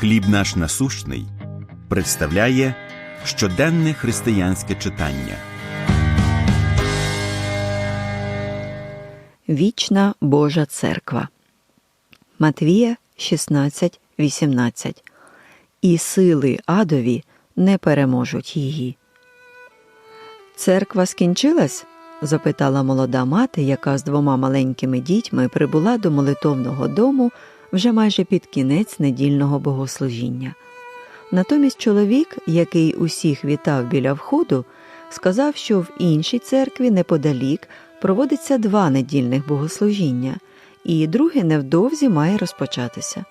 Хліб наш насущний представляє щоденне християнське читання. Вічна Божа Церква. Матвія 16, 18. І сили адові не переможуть її. Церква скінчилась? запитала молода мати, яка з двома маленькими дітьми прибула до молитовного дому вже майже під кінець недільного богослужіння. Натомість чоловік, який усіх вітав біля входу, сказав, що в іншій церкві неподалік проводиться два недільних богослужіння, і друге невдовзі має розпочатися.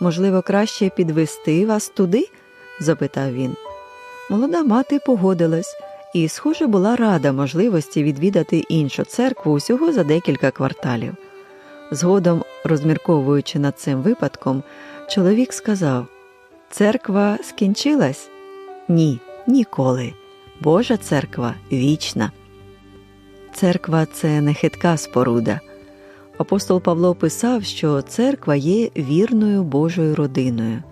Можливо, краще підвести вас туди? запитав він. Молода мати погодилась і, схоже, була рада можливості відвідати іншу церкву усього за декілька кварталів. Згодом, розмірковуючи над цим випадком, чоловік сказав Церква скінчилась? Ні, ніколи. Божа церква вічна. Церква це не хитка споруда. Апостол Павло писав, що церква є вірною Божою родиною.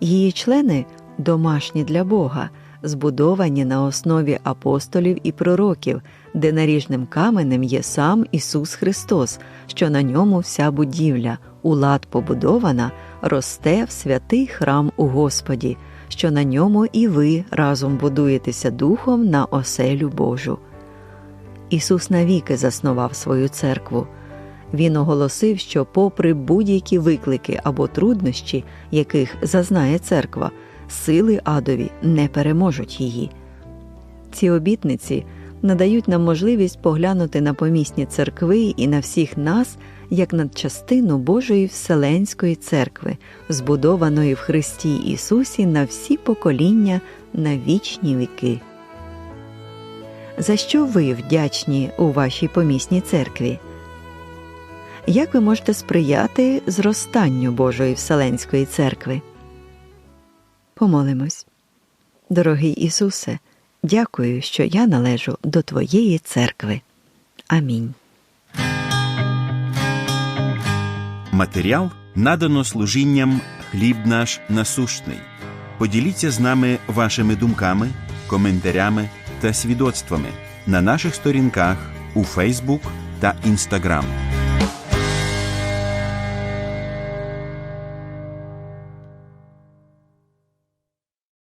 Її члени домашні для Бога, збудовані на основі апостолів і пророків, де наріжним каменем є сам Ісус Христос, що на ньому вся будівля, у лад побудована, росте в святий храм у Господі, що на ньому і ви разом будуєтеся духом на оселю Божу. Ісус навіки заснував свою церкву. Він оголосив, що, попри будь-які виклики або труднощі, яких зазнає церква, сили адові не переможуть її. Ці обітниці надають нам можливість поглянути на помісні церкви і на всіх нас як на частину Божої Вселенської церкви, збудованої в Христі Ісусі на всі покоління на вічні віки. За що ви вдячні у вашій помісній церкві? Як ви можете сприяти зростанню Божої Вселенської церкви? Помолимось. Дорогий Ісусе, дякую, що я належу до Твоєї церкви. Амінь. Матеріал надано служінням Хліб наш насущний. Поділіться з нами вашими думками, коментарями та свідоцтвами на наших сторінках у Фейсбук та Інстаграм.